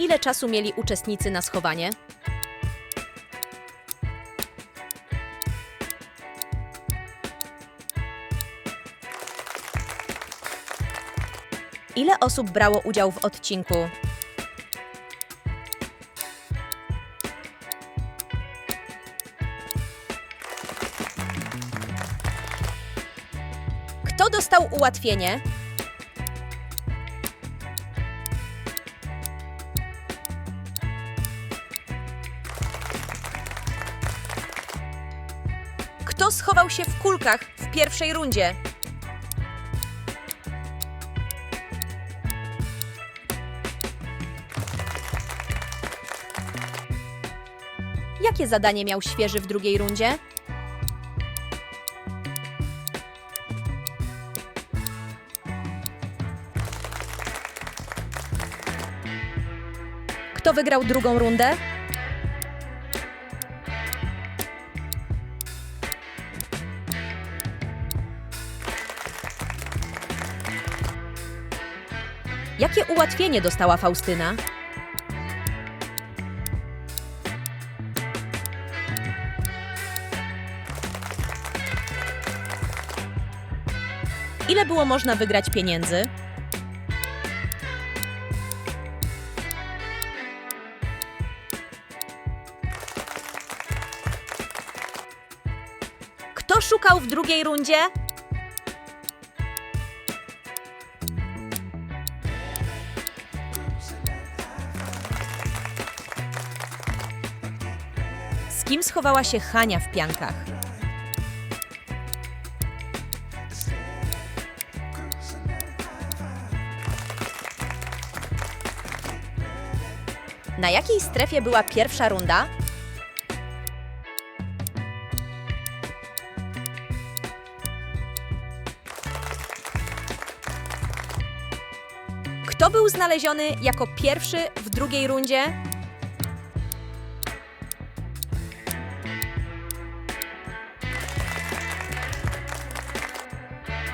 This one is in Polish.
Ile czasu mieli uczestnicy na schowanie? Ile osób brało udział w odcinku? Kto dostał ułatwienie? Kto schował się w kulkach w pierwszej rundzie? Jakie zadanie miał świeży w drugiej rundzie? Kto wygrał drugą rundę? Jakie ułatwienie dostała Faustyna? Ile było można wygrać pieniędzy? Kto szukał w drugiej rundzie? Kim schowała się Hania w piankach? Na jakiej strefie była pierwsza runda? Kto był znaleziony jako pierwszy w drugiej rundzie?